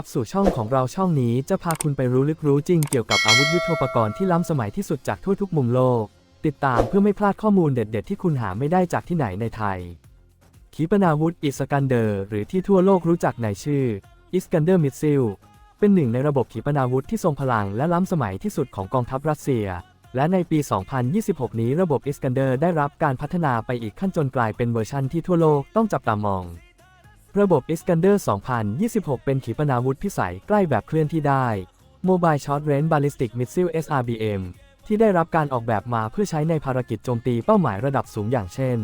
รับสู่ช่องของเราช่องนี้จะพาคุณไปรู้ลึกรู้จริงเกี่ยวกับอาวุธยุทโธปกรณ์ที่ล้ำสมัยที่สุดจากทั่วทุกมุมโลก ติดตามเพื่อไม่พลาดข้อมูลเด็ด ๆ ที่คุณหาไม่ได้จากที่ไหนในไทย ขีปนาวุธอิสกันเดอร์หรือที่ทั่วโลกรู้จักในชื่ออิสกันเดอร์มิสซิลเป็นหนึ่งในระบบขีปนาวุธที่ทรงพลังและล้ำสมัยที่สุดของกองทัพรัสเซีย และในปี 2026 นี้ระบบอิสกันเดอร์ได้รับการพัฒนาไปอีกขั้นจนกลายเป็นเวอร์ชันที่ทั่วโลกต้องจับตามอง ระบบ Iskander 2026 เป็นขีปนาวุธพิสัยใกล้แบบเคลื่อนที่ได้ Mobile Short Range Ballistic Missile SRBM ที่ได้รับการออกแบบมาเพื่อใช้ในภารกิจโจมตีเป้าหมายระดับสูงอย่างเช่น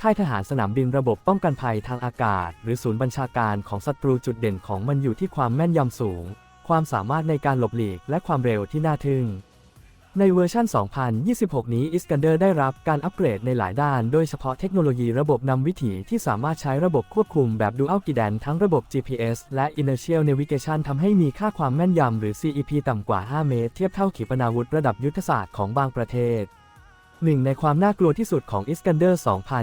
ค่ายทหารสนามบินระบบป้องกันภัยทางอากาศ หรือศูนย์บัญชาการของศัตรูจุดเด่นของมันอยู่ที่ความแม่นยำสูง ความสามารถในการหลบหลีกและความเร็วที่น่าทึ่ง ในเวอร์ชัน 2026 นี้ Iskander ได้รับการอัปเกรดในหลายด้าน โดยเฉพาะเทคโนโลยีระบบนำวิถีที่สามารถใช้ระบบควบคุมแบบ Dual Guidance ทั้งระบบ GPS และ Inertial Navigation ทำให้มีค่าความแม่นยำหรือ CEP ต่ำกว่า 5 เมตร เทียบเท่าขีปนาวุธระดับยุทธศาสตร์ของบางประเทศหนึ่งในความน่ากลัวที่สุดของ Iskander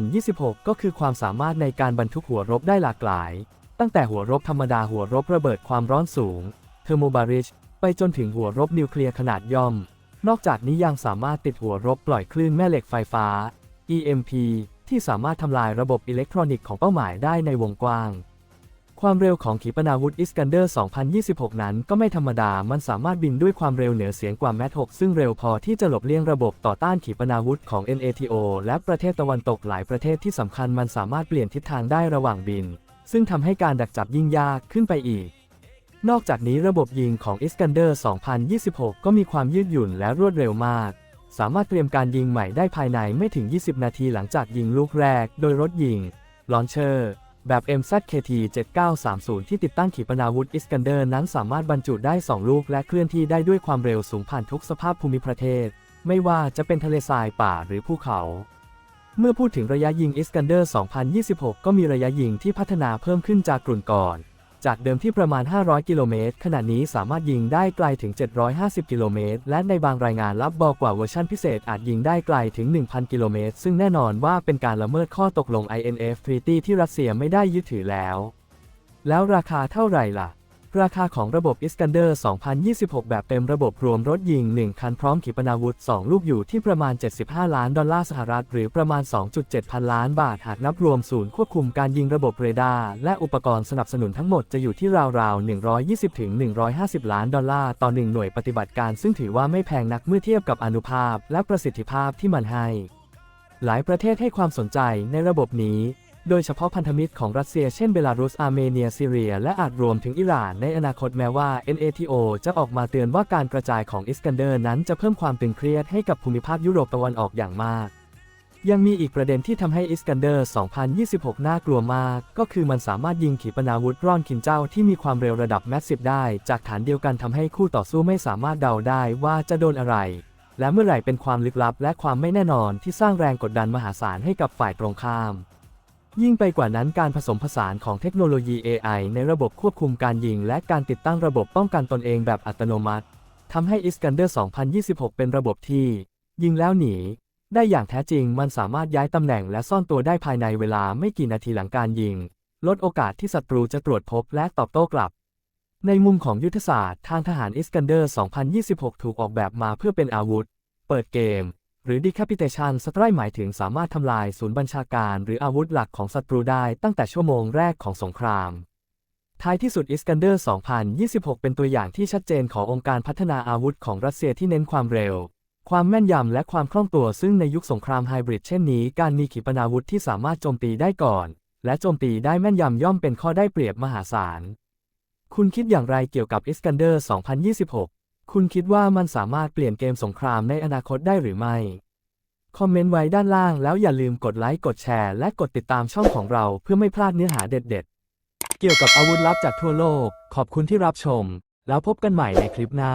2026 ก็คือความสามารถในการบรรทุกหัวรบได้หลากหลาย ตั้งแต่หัวรบธรรมดาหัวรบระเบิดความร้อนสูง Thermobaric ไปจนถึงหัวรบนิวเคลียร์ขนาดย่อม นอกจากนี้ยังสามารถติดหัวรบปล่อยคลื่นแม่เหล็กไฟฟ้า EMP ที่สามารถทำลายระบบอิเล็กทรอนิกส์ของเป้าหมายได้ในวงกว้าง ความเร็วของขีปนาวุธ Iskander 2026 นั้นก็ไม่ธรรมดา มันสามารถบินด้วยความเร็วเหนือเสียงกว่าแมท6ซึ่งเร็วพอที่จะหลบเลี่ยงระบบต่อต้านขีปนาวุธของ NATO และประเทศตะวันตกหลายประเทศที่สำคัญมันสามารถเปลี่ยนทิศทางได้ระหว่างบิน ซึ่งทำให้การดักจับยิ่งยากขึ้นไปอีก นอกจากนี้ระบบยิงของ Iskander 2026 ก็มีความยืดหยุ่นและรวดเร็วมาก สามารถเตรียมการยิงใหม่ได้ภายในไม่ถึง 20 นาทีหลังจากยิงลูกแรก โดยรถยิงลอนเชอร์แบบ MZKT 7930 ที่ติดตั้งขีปนาวุธ Iskander นั้นสามารถบรรจุได้ 2 ลูกและเคลื่อนที่ได้ด้วยความเร็วสูงผ่านทุกสภาพภูมิประเทศ ไม่ว่าจะเป็นทะเลทรายป่าหรือภูเขา เมื่อพูดถึงระยะยิง Iskander 2026 ก็มีระยะยิงที่พัฒนาเพิ่มขึ้นจากกลุ่นก่อน จากเดิมที่ประมาณ 500 กิโลเมตร ขณะนี้สามารถยิงได้ไกลถึง 750 กิโลเมตร และในบางรายงานรับบอกว่าเวอร์ชันพิเศษอาจยิงได้ไกลถึง 1,000 กิโลเมตร ซึ่งแน่นอนว่าเป็นการละเมิดข้อตกลง INF Treaty ที่รัสเซียไม่ได้ยึดถือแล้ว แล้วราคาเท่าไหร่ล่ะ ราคาของระบบ Iskander 2026 แบบเต็มระบบรวมรถยิง 1 คันพร้อมขีปนาวุธ 2 ลูกอยู่ที่ประมาณ 75 ล้านดอลลาร์สหรัฐ หรือประมาณ 2.7 พันล้านบาท หากนับรวมศูนย์ควบคุมการยิงระบบเรดาร์และอุปกรณ์สนับสนุนทั้งหมดจะอยู่ที่ราวๆ 120-150 ล้านดอลลาร์ต่อ 1 หน่วยปฏิบัติการ ซึ่งถือว่าไม่แพงนักเมื่อเทียบกับอนุภาพและประสิทธิภาพที่มันให้ หลายประเทศให้ความสนใจในระบบนี้ โดยเฉพาะพันธมิตรของรัสเซียเช่นเบลารุส อาร์เมเนีย ซีเรีย และอาจรวมถึงอิหร่านในอนาคตแม้ว่า NATO จะออกมาเตือนว่าการกระจายของอิสกันเดอร์นั้นจะเพิ่มความตึงเครียดให้กับภูมิภาคยุโรปตะวันออกอย่างมาก ยังมีอีกประเด็นที่ทำให้อิสกันเดอร์ 2026 น่ากลัวมาก ก็คือมันสามารถยิงขีปนาวุธร่อนขินเจ้าที่มีความเร็วระดับแมสซิฟได้ จากฐานเดียวกันทำให้คู่ต่อสู้ไม่สามารถเดาได้ว่าจะโดนอะไร และเมื่อไหร่เป็นความลึกลับ และความไม่แน่นอนที่สร้างแรงกดดันมหาศาลให้กับฝ่ายตรงข้าม ยิ่งไปกว่านั้นการผสมผสานของเทคโนโลยี AI ในระบบควบคุมการยิง และการติดตั้งระบบป้องกันตนเองแบบอัตโนมัติทำให้ Iskander 2026 เป็นระบบที่ ยิงแล้วหนี ได้อย่างแท้จริงมันสามารถย้ายตำแหน่งและซ่อนตัวได้ภายในเวลาไม่กี่นาทีหลังการยิง ลดโอกาสที่ศัตรูจะตรวจพบและตอบโต้กลับ ในมุมของยุทธศาสตร์ ทางทหาร Iskander 2026 ถูกออกแบบมาเพื่อเป็นอาวุธ เปิดเกม หรือ decapitation strike หมายถึงสามารถทำลายศูนย์บัญชาการหรืออาวุธหลักของศัตรูได้ตั้งแต่ชั่วโมงแรกของสงคราม ท้ายที่สุด Iskander 2026 เป็นตัวอย่างที่ชัดเจนขององค์การพัฒนาอาวุธของรัสเซียที่เน้นความเร็ว ความแม่นยำและความคล่องตัวซึ่งในยุคสงครามไฮบริดเช่นนี้ การมีขีปนาวุธที่สามารถโจมตีได้ก่อน และโจมตีได้แม่นยำย่อมเป็นข้อได้เปรียบมหาศาลคุณคิดอย่างไรเกี่ยวกับ Iskander 2026 คุณคิดว่ามันสามารถเปลี่ยนเกมสงครามในอนาคตได้หรือไม่ คอมเมนต์ไว้ด้านล่างแล้วอย่าลืมกดไลค์กดแชร์และกดติดตามช่องของเราเพื่อไม่พลาดเนื้อหาเด็ดๆ เกี่ยวกับอาวุธลับจากทั่วโลก ขอบคุณที่รับชม แล้วพบกันใหม่ในคลิปหน้า